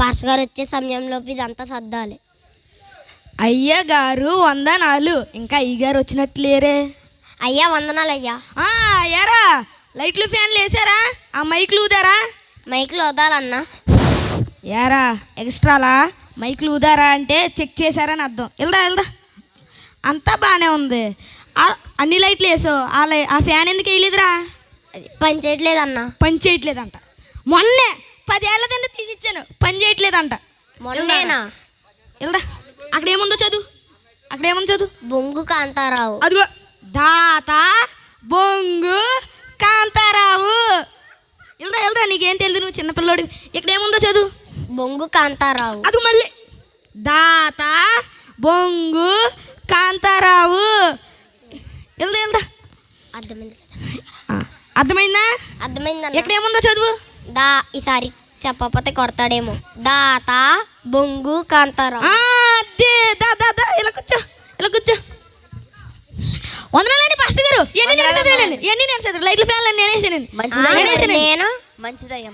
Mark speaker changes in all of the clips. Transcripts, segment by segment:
Speaker 1: Pastor గారు వచ్చే సమయంలోపు ఇదంతా సర్దాలి.
Speaker 2: అయ్య గారు వందనాలు. ఇంకా అయ్యగారు వచ్చినట్లేరే
Speaker 1: అయ్యా వందనాలు అయ్యా
Speaker 2: ఆ, ఎరా లైట్లు ఫ్యాన్లు వేసారా? ఆ మైకులు ఊదారా?
Speaker 1: మైకులు వదాలన్నా
Speaker 2: యారా ఎక్స్ట్రాలా? మైకులు ఊదారా అంటే చెక్ చేశారని అర్థం. వెళ్దా వెళ్దా. అంతా బాగానే ఉంది. ఆ- అన్ని లైట్లు వేసావు. ఆ లై ఆ ఫ్యాన్ ఎందుకు వేయలేదురా?
Speaker 1: పని చేయట్లేదన్నా.
Speaker 2: పని చేయట్లేదంట. మొన్నే పదేళ్ళ కింద తీసిచ్చాను. పని చేయట్లేదంట.
Speaker 1: మొన్నేనా?
Speaker 2: వెళ్దా అక్కడ ఏముందో చదువు? అక్కడ ఏముందో చదువు?
Speaker 1: బొంగు కాంతారావు.
Speaker 2: అదిగో దాత బొంగు కాంతారావు. వెళ్దా వెళ్దా నీకేం తెలియదు నువ్వు చిన్నపిల్లోడి ఇక్కడ ఏముందో చదువు?
Speaker 1: బొంగు కాంతారావు.
Speaker 2: అది మళ్ళీ. దాత బొంగు కాంతారావు. వెళ్దా వెళ్దా
Speaker 1: అర్థమైంది.
Speaker 2: అర్థమైందా?
Speaker 1: అర్థమైందన్న.
Speaker 2: ఎక్కడ ఏముందో చదువు?
Speaker 1: దా ఈసారి. చెప్పకపోతే కొడతాడేమో. దాత బొంగు
Speaker 2: అదే దా దా దా ఇలా కూర్చో ఇలా కూర్చో. వందనాలండి పాస్టర్ గారు. ఎన్ని నేను చదివానండి ఎన్ని నేను చదివాను లైట్ల ఫ్యాన్లు నేనేసానండి నేనేసానండి
Speaker 1: నేను.
Speaker 3: మంచిదయ్యా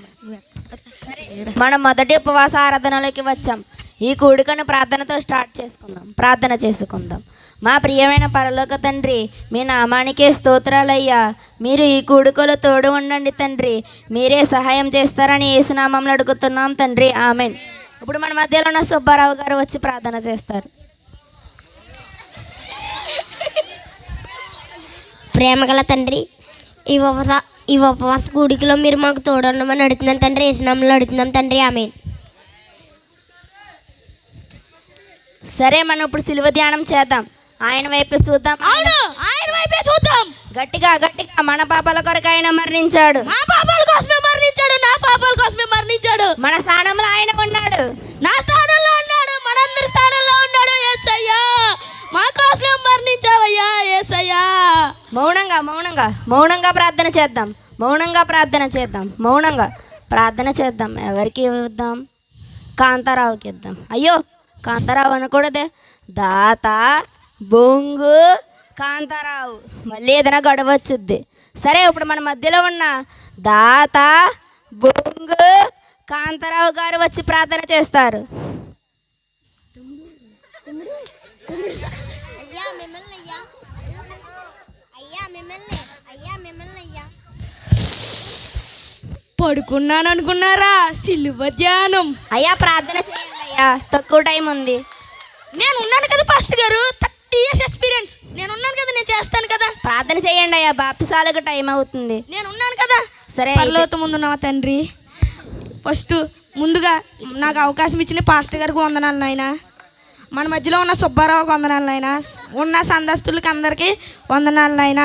Speaker 3: మనం మొదటి ఉపవాస ఆరాధనలోకి వచ్చాం. ఈ కూడికను ప్రార్థనతో స్టార్ట్ చేసుకుందాం. ప్రార్థన చేసుకుందాం. మా ప్రియమైన పరలోక తండ్రి మీ నామానికే స్తోత్రాలయ్యా. మీరు ఈ కూడుకలో తోడు ఉండండి తండ్రి. మీరే సహాయం చేస్తారని ఏసునామంలో అడుగుతున్నాం తండ్రి. ఆమెన్. ఇప్పుడు మన మధ్యలో ఉన్న సుబ్బారావు గారు వచ్చి ప్రార్థన చేస్తారు.
Speaker 1: ప్రేమగల తండ్రి ఈ ఉపవాస ఈ ఉపవాస కూడికలో మీరు మాకు తోడుండమని అడుగుతున్నాం తండ్రి. ఏసునామంలో అడుగుతున్నాం తండ్రి. ఆమె
Speaker 3: సరే మనం ఇప్పుడు సిలువ ధ్యానం చేద్దాం. ఆయన వైపు చూద్దాం.
Speaker 2: అవును ఆయన వైపే చూద్దాం.
Speaker 3: గట్టిగా గట్టిగా మన పాపాల కొరకు ఆయన మరణించాడు.
Speaker 2: మా పాపాల కోసమే మరణించాడు నా పాపాల కోసమే మరణించాడు.
Speaker 3: మన స్థానంలో ఆయన ఉన్నాడు.
Speaker 2: నా స్థానంలో ఉన్నాడు మనందరి స్థానంలో ఉన్నాడు ఏసయ్యా. మా కోసమే మరణించావయ్యా ఏసయ్యా.
Speaker 3: మౌనంగా మౌనంగా మౌనంగా ప్రార్థన చేద్దాం. మౌనంగా ప్రార్థన చేద్దాం. మౌనంగా ప్రార్థన చేద్దాం. ఎవరికి ఇద్దాం? కాంతారావుకి ఇద్దాం. అయ్యో కాంతారావు అనకూడదే. దాత బొంగు కాంతారావు. మళ్ళీ ఏదైనా గొడవ వచ్చుద్ది. సరే ఇప్పుడు మన మధ్యలో ఉన్న దాత బొంగు కాంతారావు గారు వచ్చి ప్రార్థన చేస్తారు.
Speaker 1: అయ్యా మిమ్మల్ని అయ్యా. అయ్యా మిమ్మల్ని. అయ్యా మిమ్మల్ని అయ్యా.
Speaker 2: పడుకున్నాను అనుకున్నారా సిలువ ధ్యానం.
Speaker 3: అయ్యా ప్రార్థన చేయండి అయ్యా. తక్కువ టైం ఉంది.
Speaker 2: నేను ఉన్నాను కదా పాస్టర్ గారు. Thirty years experience. నేను ఉన్నాను కదా నేను చేస్తాను కదా.
Speaker 3: ప్రార్థన చేయండి అయ్యా బాప్తిసాలకు టైం అవుతుంది.
Speaker 2: నేను ఉన్నాను కదా.
Speaker 3: సరే.
Speaker 2: పరలోకం ముందు నా తండ్రి ఫస్ట్ ముందుగా నాకు అవకాశం ఇచ్చిన పాస్టర్ గారికి వందనాలు నాయన. మన మధ్యలో ఉన్న సుబ్బారావుకి వందనాలు నాయన. ఉన్న సందస్తులకి అందరికీ వందనాలు నాయన.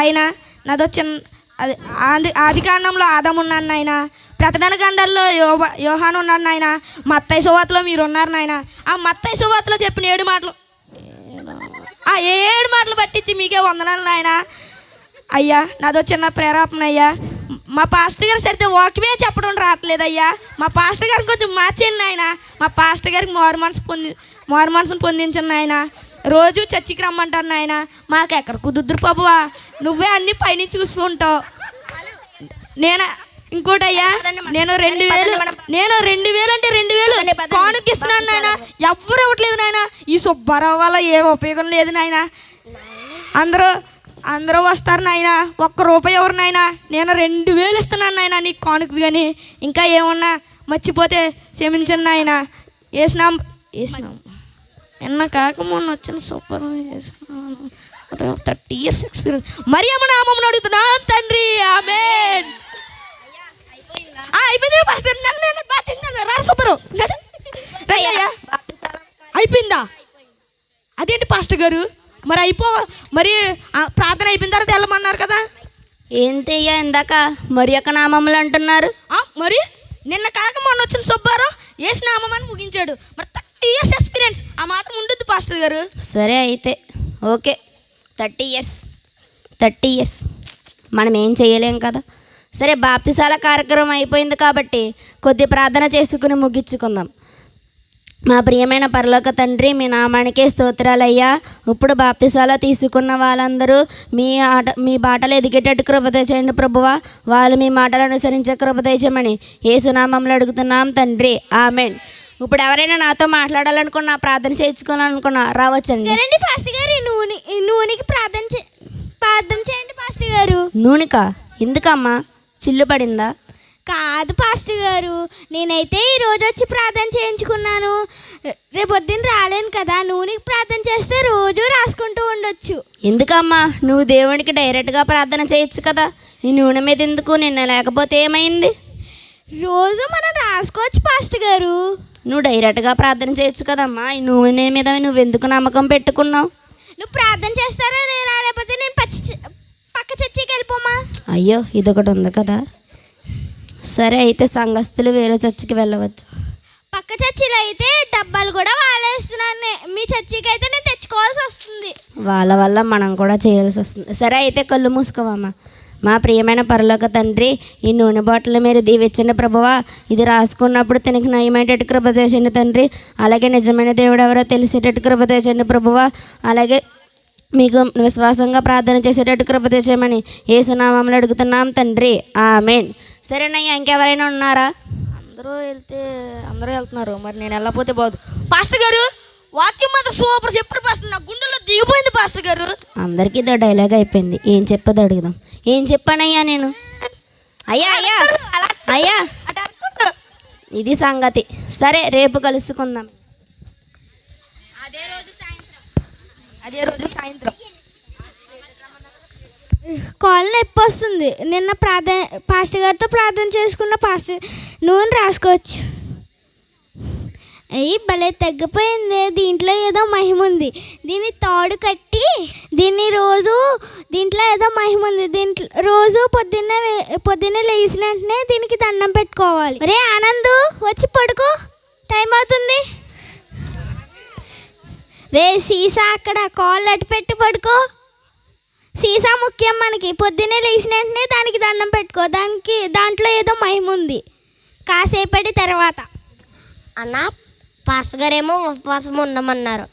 Speaker 2: ఆయన నాదో చిన్న అది ఆది ఆది కాండంలో ఆదం ఉన్నాను నాయన. ప్రకటన గండల్లో యోహ యోహాన్ ఉన్నాడు నాయన. మత్తయ్య సువార్తలో మీరు ఉన్నారు నాయన. ఆ మత్తయ్య సువార్తలో చెప్పిన ఏడు మాటలు ఆ ఏడు మాటలు పట్టించి మీకే వందనాలు నాయన. అయ్యా నాదో చిన్న ప్రేరేపణ అయ్యా. మా పాస్టర్ గారు సరిగ్గా వాక్యమే చెప్పడం రావట్లేదయ్యా. మా పాస్టర్ గారికి కొంచెం మార్చేయండి ఆయన మా పాస్టర్ గారికి మారు మనసు పొంది మారు మనసును పొందించండి ఆయన రోజు చర్చికి రమ్మంటారు నాయన. మాకు ఎక్కడ కుదురుద్దురు పాపవా నువ్వే అన్ని పైనుంచి చూస్తుంటావు నేను ఇంకోటి అయ్యా నేను రెండు వేలు నేను రెండు వేలు అంటే రెండు వేలు కానుక ఇస్తున్నాను నాయన. ఎవ్వరు ఇవ్వట్లేదు నాయన. ఈ సుబ్బారావు వల్ల ఏ ఉపయోగం లేదు నాయన. అందరూ అందరూ వస్తారు నాయన. ఒక్క రూపాయి ఎవరు నాయన? నేను రెండు వేలు ఇస్తున్నాను నాయన నీకు కానుక కానీ. ఇంకా ఏమన్నా మర్చిపోతే క్షమించండి నాయన. వేసినాం వేసినాం నిన్న కాక మొన్న వచ్చిన సూపర్ వేసినాను థర్టీ ఇయర్స్ ఎక్స్పీరియన్స్. మరి అమ్మ నామమ్మని అడుగుతున్నాం. తండ్రి ఆమెన్. అయిపోయింది ఫస్ట్. నన్ను రా సూపరు. అయ్యా అయిపోయిందా? అదేంటి పాస్టర్ గారు? మరి అయిపో మరి ప్రార్థన అయిపోయిన తర్వాత వెళ్ళమన్నారు కదా?
Speaker 3: ఏంటయ్యా ఇందాక మరి యొక్క నామములు అంటున్నారు?
Speaker 2: మరి నిన్న కాక మొన్న వచ్చిన సుబ్బారావు వేసిన అమ్మమని ముగించాడు. మరి థర్టీ ఇయర్స్ ఎక్స్పీరియన్స్. ఆ మాత్రం ఉంటుంది పాస్టర్ గారు.
Speaker 3: సరే అయితే okay. Thirty years thirty years. మనం ఏం చేయలేం కదా? సరే బాప్తిసాల కార్యక్రమం అయిపోయింది కాబట్టి కొద్ది ప్రార్థన చేసుకుని ముగించుకుందాం. మా ప్రియమైన పరలోక తండ్రి మీ నామానికే స్తోత్రాలయ్యా. ఇప్పుడు బాప్తిసాల తీసుకున్న వాళ్ళందరూ మీ ఆట మీ బాటలు ఎదిగేటట్టు కృప చేయండి ప్రభువా. వాళ్ళు మీ మాటలు అనుసరించే కృప చేయమని ఏసునామంలో అడుగుతున్నాం తండ్రి. ఆమెన్. ఇప్పుడు ఎవరైనా నాతో మాట్లాడాలనుకున్నా ప్రార్థన చేయించుకోవాలనుకున్నా రావచ్చండి.
Speaker 1: రండి పాస్టర్ గారు? నూనె నూనెకి ప్రార్థన చే ప్రార్థన చేయండి పాస్టర్ గారు.
Speaker 3: నూనెక? ఎందుకమ్మా? చిల్లు పడిందా
Speaker 1: కాదు పాస్టర్ గారు. నేనైతే ఈ రోజు వచ్చి ప్రార్థన చేయించుకున్నాను. రేపొద్దున రాలేను కదా. నూనెకి ప్రార్థన చేస్తే రోజు రాసుకుంటూ ఉండొచ్చు.
Speaker 3: ఎందుకమ్మా? నువ్వు దేవునికి డైరెక్ట్గా ప్రార్థన చేయొచ్చు కదా. ఈ నూనె మీద ఎందుకు? నిన్న లేకపోతే ఏమైంది?
Speaker 1: రోజు మనం రాసుకోవచ్చు పాస్టర్ గారు.
Speaker 3: నువ్వు డైరెక్ట్గా ప్రార్థన చేయొచ్చు కదమ్మా. ఈ నూనె మీద నువ్వు ఎందుకు నమ్మకం పెట్టుకున్నావు?
Speaker 1: నువ్వు ప్రార్థన చేస్తారా లేదా? లేకపోతే నేను పచ్చి పక్క చర్చికి వెళ్ళిపోమా?
Speaker 3: అయ్యో ఇదొకటి ఉంది కదా. సరే అయితే సంఘస్థులు వేరే చర్చికి వెళ్ళవచ్చు.
Speaker 1: పక్క చర్చిలో అయితే డబ్బాలు కూడా వాడేస్తున్నాను నే- మీ చర్చికి అయితే నేను తెచ్చుకోవాల్సి వస్తుంది.
Speaker 3: వాళ్ళ వల్ల మనం కూడా చేయాల్సి వస్తుంది. సరే అయితే కళ్ళు మూసుకోవమ్మా మా ప్రియమైన పరలోక తండ్రి ఈ నూనె బాటిల్ మీరు దీవించండి ప్రభువా. ఇది రాసుకున్నప్పుడు తనకి నయమేటట్టు కృప చేయండి తండ్రి. అలాగే నిజమైన దేవుడు ఎవరో తెలిసేటట్టు కృప చేయండి ప్రభువా. అలాగే మీకు విశ్వాసంగా ప్రార్థన చేసేటట్టు కృప చేయమని ఏసునామంలో అడుగుతున్నాం తండ్రి. ఆమెన్. సరేనయ్యా ఇంకెవరైనా ఉన్నారా?
Speaker 2: అందరూ వెళ్తే అందరూ వెళ్తున్నారు. మరి నేను వెళ్ళకపోతే బాదు పాస్టర్ గారు వాక్యం మాత్రం సూపర్ చెప్పారు పాస్టర్. నా గుండెల్లో దిగిపోయింది పాస్టర్ గారు.
Speaker 3: అందరికీ ఇదో డైలాగ్ అయిపోయింది. ఏం చెప్పదు అడుగుదాం. ఏం చెప్పానయ్యా నేను? అయ్యా అయ్యా అయ్యా. ఇది సంగతి. సరే రేపు కలుసుకుందాం.
Speaker 2: అదే రోజు సాయంత్రం.
Speaker 1: కాళ్ళు నొప్పి వస్తుంది. నిన్న ప్రార్థన పాస్టర్ గారితో ప్రార్థన చేసుకున్న పాస్టర్ నూనె రాసుకోవచ్చు. అయ్యి భలే తగ్గిపోయింది. దీంట్లో ఏదో మహిమ ఉంది. దీన్ని తాడు కట్టి దీన్ని రోజు దీంట్లో ఏదో మహిమ ఉంది. దీంట్లో రోజు పొద్దున్నే పొద్దున్నే లేచిన వెంటనే దీనికి దండం పెట్టుకోవాలి. రే ఆనందు వచ్చి పడుకో. టైం అవుతుంది. రే సీసా అక్కడ కాళ్ళు అటు పెట్టి పడుకో. సీసా ముఖ్యం మనకి. పొద్దున్నే లేచిన వెంటనే దానికి దండం పెట్టుకో. దానికి దాంట్లో ఏదో మహిమ ఉంది. కాసేపటి తర్వాత.
Speaker 4: అన్న పాస్టర్ గారేమో ఉపవాసం ఉండమన్నారు.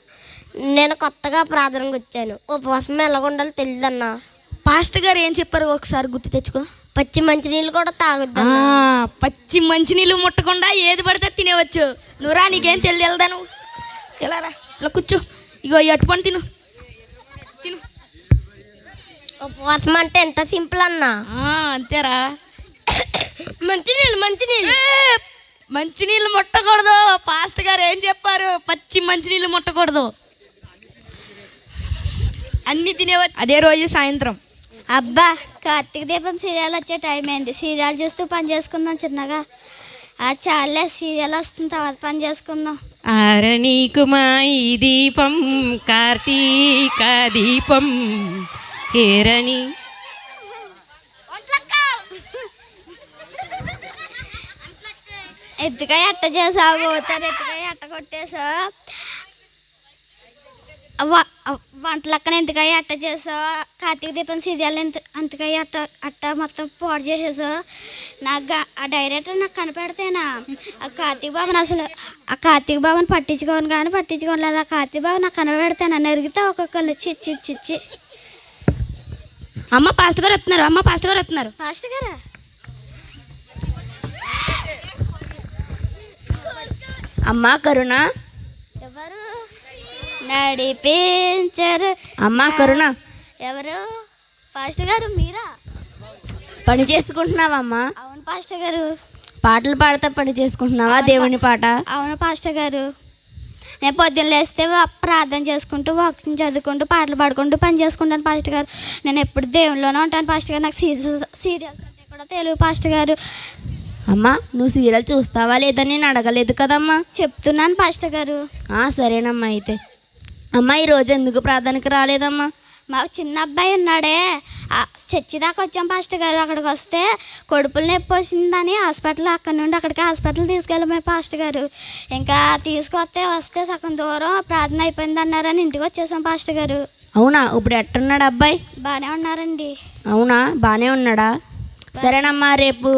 Speaker 4: నేను కొత్తగా ప్రార్థనకు వచ్చాను. ఉపవాసం ఎలా ఉండాలో తెలియదన్నా
Speaker 2: పాస్టర్ గారు ఏం చెప్పారు ఒకసారి గుర్తు తెచ్చుకో.
Speaker 4: పచ్చి మంచినీళ్ళు కూడా తాగొద్దు
Speaker 2: ఆ, పచ్చి మంచినీళ్ళు ముట్టకుండా ఏది పడితే తినేవచ్చు. నువ్వు రా నీకేం తెలియదా నువ్వు. ఇలా రా. ఇలా కూర్చో. ఇగో ఈ అట్టుపండు తిను. తిను.
Speaker 4: ఉపవాసం అంటే ఎంత సింపుల్ అన్నా.
Speaker 2: అంతేరా.
Speaker 4: మంచినీళ్ళు మంచినీళ్ళు.
Speaker 2: మంచినీళ్ళు ముట్టకూడదు. పాస్టర్ గారు ఏం చెప్పారు? పచ్చి మంచినీళ్ళు ముట్టకూడదు. అన్ని తినేవచ్చు అదే రోజు సాయంత్రం.
Speaker 1: అబ్బా కార్తీక దీపం సీరియల్ వచ్చే టైం అయింది. సీరియల్ చూస్తూ పని చేసుకుందాం చిన్నగా. చాలే సీరియల్ వస్తుంది తర్వాత పని చేసుకుందాం.
Speaker 5: ఆరణీకుమా ఈ దీపం కార్తీక దీపం చేరని.
Speaker 1: ఎత్తుకాయ అట్ట చేసావు పోతారు ఎత్తుకాయ అట్ట కొట్టేసావు. వ- వంటలక్కన ఎంతకాయ అట్ట చేసావు? కార్తీక దీపం సీరియల్ ఎంత అంతకాయ అట్ట అట్ట మొత్తం పాడు చేసేసావు. నాకు ఆ డైరెక్టర్ నాకు కనపెడితేనా? ఆ కార్తీక బాబుని అసలు ఆ కార్తీక బాబుని పట్టించుకోను కానీ పట్టించుకోలేదు ఆ కార్తీక బాబు నాకు కనపెడితేనా నరిగితే ఒక్కొక్కరు చిచ్చి చిచ్చి
Speaker 2: అమ్మ పాస్టర్ గారు వస్తున్నారు. అమ్మ పాస్టర్ గారు వస్తున్నారు.
Speaker 1: ఫాస్ట్ గారా?
Speaker 3: అమ్మా కరుణ.
Speaker 1: ఎవరు? నడిపించరు.
Speaker 3: అమ్మా కరుణ.
Speaker 1: ఎవరు? పాస్టర్ గారు మీరా?
Speaker 3: పని చేసుకుంటున్నావమ్మా.
Speaker 1: అవును పాస్టర్ గారు.
Speaker 3: పాటలు పాడతా పని చేసుకుంటున్నావా దేవుని పాట?
Speaker 1: అవును పాస్టర్ గారు. నేను పొద్దున్న లేస్తే ప్రార్థన చేసుకుంటూ వాకింగ్ చదువుకుంటూ పాటలు పాడుకుంటూ పని చేసుకుంటాను పాస్టర్ గారు. నేను ఎప్పుడు దేవునిలోనే ఉంటాను పాస్టర్ గారు. నాకు సీరియల్స్ సీరియల్స్ అంటే కూడా తెలుగు పాస్టర్ గారు.
Speaker 3: అమ్మా నువ్వు సీరియల్ చూస్తావా లేదని నేను అడగలేదు కదమ్మా?
Speaker 1: చెప్తున్నాను పాస్టర్ గారు.
Speaker 3: ఆ, సరేనమ్మా అయితే. అమ్మా ఈరోజు ఎందుకు ప్రార్థనకి రాలేదమ్మా?
Speaker 1: మా చిన్న అబ్బాయి ఉన్నాడే. ఆ చర్చి దాకా వచ్చాం పాస్టర్ గారు అక్కడికి వస్తే కడుపులు నొప్పి వచ్చిందని హాస్పిటల్ అక్కడ నుండి అక్కడికి హాస్పిటల్ తీసుకెళ్ళమే పాస్టర్ గారు. ఇంకా తీసుకొస్తే వస్తే సగం దూరం ప్రార్థన అయిపోయింది అన్నారని ఇంటికి వచ్చేసాం పాస్టర్ గారు.
Speaker 3: అవునా? ఇప్పుడు ఎట్టున్నాడు అబ్బాయి?
Speaker 1: బాగానే ఉన్నారండి.
Speaker 3: అవునా? బాగానే ఉన్నాడా? సరేనమ్మా రేపు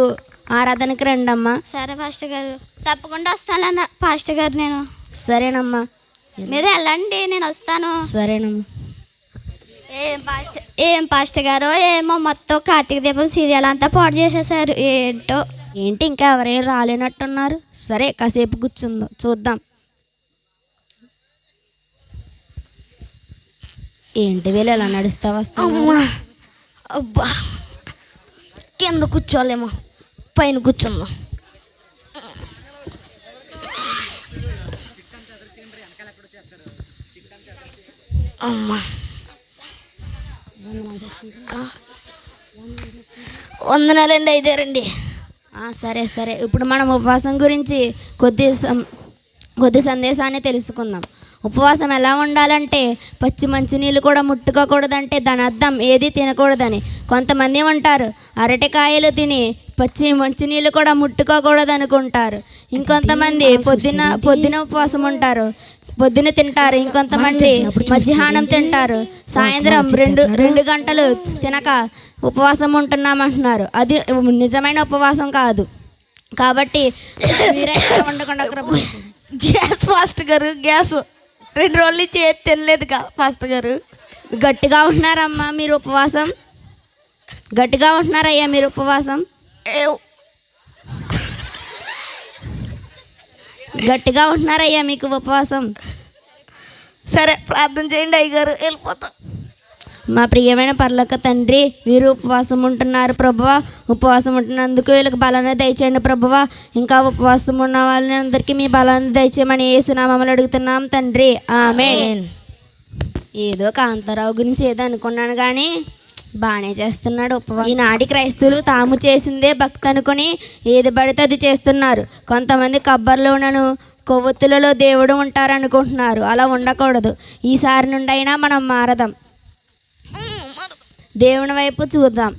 Speaker 3: ఆరాధనకి రండమ్మా.
Speaker 1: సరే పాస్టర్ గారు. తప్పకుండా వస్తానన్న పాస్టర్ గారు నేను.
Speaker 3: సరేనమ్మా.
Speaker 1: మీరు వెళ్ళండి నేను వస్తాను.
Speaker 3: సరేనమ్మా
Speaker 1: ఏం పాస్టర్ ఏం పాస్టర్ గారు ఏమో మొత్తం కార్తీక దీపం సీరియల్ అంతా పాడు చేసేసారు. ఏంటో?
Speaker 3: ఏంటి ఇంకా ఎవరేం రాలేనట్టున్నారు? సరే కాసేపు కూర్చుందో చూద్దాం. ఏంటి వీళ్ళు ఎలా నడుస్తా వస్తా
Speaker 2: అమ్మా! అబ్బా! కింద కూర్చోలేమో పైన కూర్చుందాం. అమ్మా. వందనాలండి అయితే రండి
Speaker 3: ఆ, సరే సరే. ఇప్పుడు మనం ఉపవాసం గురించి కొద్ది సం- కొద్ది సందేశాన్ని తెలుసుకుందాం. ఉపవాసం ఎలా ఉండాలంటే పచ్చి మంచినీళ్ళు కూడా ముట్టుకోకూడదంటే దాని అర్థం ఏది తినకూడదని. కొంతమంది ఉంటారు అరటికాయలు తిని పచ్చి మంచినీళ్ళు కూడా ముట్టుకోకూడదు అనుకుంటారు ఇంకొంతమంది పొద్దున పొద్దున ఉపవాసం ఉంటారు. పొద్దున తింటారు ఇంకొంతమంది మధ్యాహ్నం తింటారు. సాయంత్రం రెండు రెండు గంటలు తినక ఉపవాసం ఉంటున్నామంటున్నారు. అది నిజమైన ఉపవాసం కాదు. కాబట్టి ఉండకుండా.
Speaker 2: గ్యాస్ ఫాస్ట్ గారు గ్యాస్ రెండు రోజులు నుంచి ఏది తినలేదుగా ఫాస్ట్ గారు.
Speaker 3: గట్టిగా ఉంటున్నారమ్మా మీరు ఉపవాసం? గట్టిగా ఉంటున్నారయ్యా మీరు ఉపవాసం? గట్టిగా ఉంటున్నారయ్యా మీకు ఉపవాసం.
Speaker 2: సరే ప్రార్థన చేయండి అయ్యగారు వెళ్ళిపోతాం.
Speaker 3: మా ప్రియమైన పర్లక తండ్రి వీరు ఉపవాసం ఉంటున్నారు ప్రభువా. ఉపవాసం ఉంటున్నందుకు వీళ్ళకి బలాన్ని దయచేయండి ప్రభువా. ఇంకా ఉపవాసం ఉన్న వాళ్ళని అందరికీ మీ బలాన్ని దయచేయమని ఏసునామములు అడుగుతున్నాం తండ్రి. ఆమె ఏదో కాంతారావు గురించి ఏదో అనుకున్నాను కానీ బాగానే చేస్తున్నాడు. ఉపవాసం ఈనాటి క్రైస్తవులు తాము చేసిందే భక్తి అనుకుని ఏది పడితే అది చేస్తున్నారు. కొంతమంది కబ్బర్లోనను కొవ్వొత్తులలో దేవుడు ఉంటారనుకుంటున్నారు. అలా ఉండకూడదు. ఈసారి నుండి అయినా మనం మారదాం. దేవుని వైపు చూద్దాం.